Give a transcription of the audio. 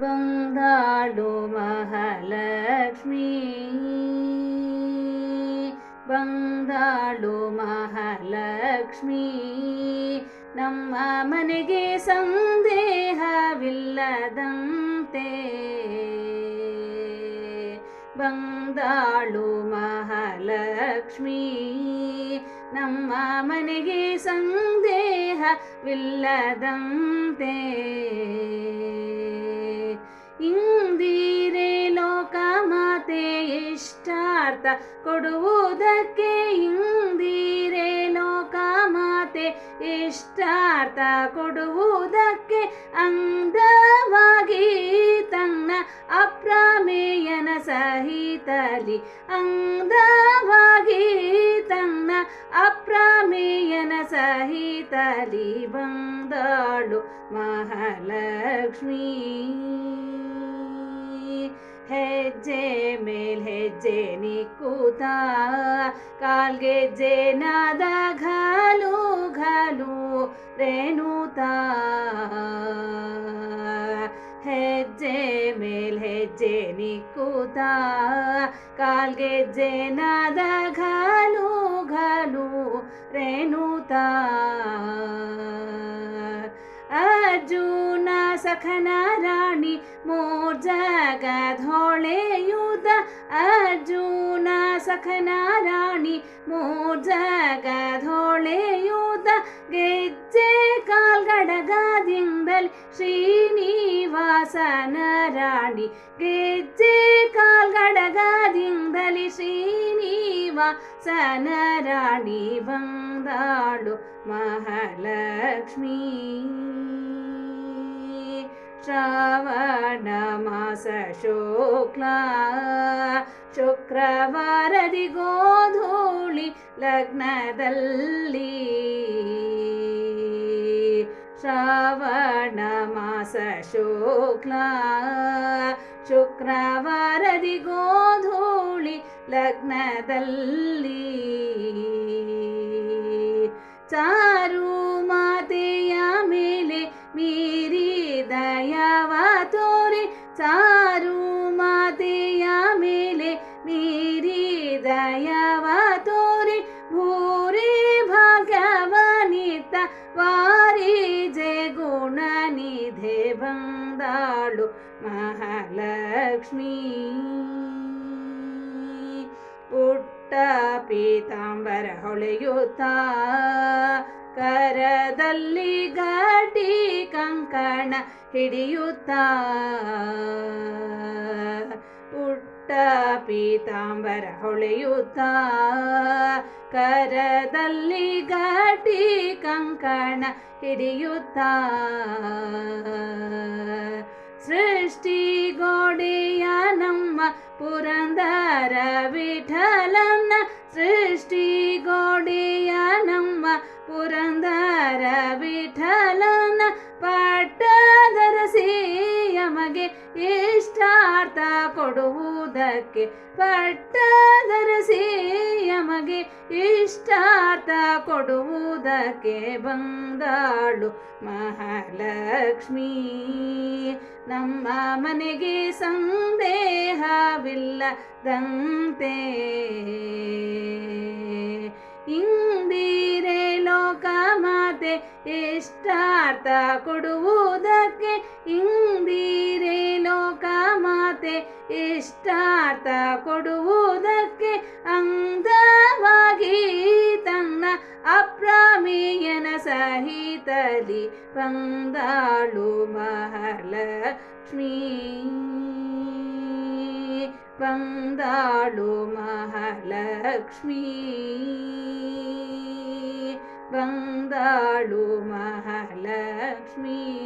ಬಂದಾಳು ಮಹಾಲಕ್ಷ್ಮೀ. ಬಂದಾಳು ಮಹಾಲಕ್ಷ್ಮೀ. ನಮ್ಮ ಮನೆಗೆ ಸಂದೇಹವಿಲ್ಲದಂತೆ. ಬಂದಾಳು ಮಹಾಲಕ್ಷ್ಮೀ. ನಮ್ಮ ಮನೆಗೆ ಸಂದೇಹವಿಲ್ಲದಂತೆ. ಇಂದಿರೆ ಲೋಕ ಮಾತೆ ಇಷ್ಟಾರ್ಥ ಕೊಡುವುದಕ್ಕೆ ಇಂದಿರೆ ಲೋಕ ಮಾತೆ ಇಷ್ಟಾರ್ಥ ಕೊಡುವುದಕ್ಕೆ ಅಂದವಾಗಿ ತನ್ನ ಅಪ್ರಮೇಯನ ಸಹಿತಲಿ ಅಂದವಾಗಿ ತನ್ನ ಅಪ್ರಮೇಯನ ಸಹಿತಲಿ ಬಂದಾಳು ಮಹಾಲಕ್ಷ್ಮೀ. ಹೆಜ್ಜೆ ಮೇಲ್ ಹೆಜ್ಜೆ ನಿಕ್ಕೂತ ಕಾಲ್ಗೆಜ್ಜೆ ನಾದ ಘಾಲು ಘಾಲು ರೇಣುತ ಹೆಜ್ಜೆ ಮೇಲ್ ಹೆಜ್ಜೆ ನಿಕ್ಕೂತ ಕಾಲ್ಗೆಜ್ಜೆ ನಾದ ಘಾಲು ಘಾಲು ರೇಣುತ ಅರ್ಜುನ ಸಖನ ರಾಣಿ ಮೂರ್ ಜಗಧೊಳೆಯುದ ಅರ್ಜುನ ಸಖನ ರಾಣಿ ಮೂರ್ ಜಗಧೊಳೆಯುದ ಗೆಜ್ಜೆ ಕಾಲ್ಗಡಗದಿಂದಲಿ ಶ್ರೀನಿವಾಸನ ರಾಣಿ ಗೆಜ್ಜೆ ಕಾಲ್ಗಡಗದಿಂದಲಿ ಶ್ರೀನಿವಾಸನ ರಾಣಿ ಬಂದಾಳು ಮಹಾಲಕ್ಷ್ಮೀ ಶ್ರಾವಣ ಮಾಸ ಶುಕ್ಲ ಶುಕ್ರವಾರದಿ ಗೋಧೂಳಿ ಲಗ್ನದಲ್ಲಿ ಶ್ರಾವಣ ಮಾಸ ಶುಕ್ಲ ಶುಕ್ರವಾರದಿ ಗೋಧೂಳಿ ಲಗ್ನದಲ್ಲಿ ಚಾರು ಮಾತೆಯ ಮೇಲೆ ಮೀರಿ ಮೇಲೆ ಮೀರಿ ದಯವ ತೋರಿ ಭೂರಿ ಭಗವನಿತ ವಾರಿ ಜಯ ಗುಣನಿಧೆ ಬಂದಾಳು ಮಹಾಲಕ್ಷ್ಮೀ. ಪುಟ್ಟ ಪೀತಾಂಬರ ಹೊಳೆಯುತ್ತ ಕರದಲ್ಲಿ ಗಾಟಿ ಕಂಕಣ ಹಿಡಿಯುತ್ತ. ಪುಟ್ಟ ಪೀತಾಂಬರ ಹೊಳೆಯುತ್ತ ಕರದಲ್ಲಿ ಗಾಟಿ ಕಂಕಣ ಹಿಡಿಯುತ್ತ. ಸೃಷ್ಟಿ ಗೋಡೆಯ ನಮ್ಮ ಪುರಂದರ ವಿಠಲನ. ಸೃಷ್ಟಿ ಗೋಡೆಯ ನಮ್ಮ ಕೊಡುವುದಕ್ಕೆ ಪಟ್ಟದರಸಿ ಯಮಗೆ ಇಷ್ಟಾರ್ಥ ಕೊಡುವುದಕ್ಕೆ ಬಂದಾಳು ಮಹಾಲಕ್ಷ್ಮೀ. ನಮ್ಮ ಮನೆಗೆ ಸಂದೇಹವಿಲ್ಲದಂತೆ. ಇಂದಿರೆ ಲೋಕ ಮಾತೆ ಇಷ್ಟಾರ್ಥ ಕೊಡುವುದಕ್ಕೆ ಮಾತೆ ಇಷ್ಟಾರ್ಥ ಕೊಡುವುದಕ್ಕೆ ಅಂದವಾಗಿ ತನ್ನ ಅಪ್ರಮೇಯನ ಸಹಿತಲಿ ಪಂದಾಳು ಮಹಾಲಕ್ಷ್ಮೀ. ಪಂದಾಳು ಮಹಾಲಕ್ಷ್ಮೀ. ಬಂದಾಳು ಮಹಾಲಕ್ಷ್ಮೀ.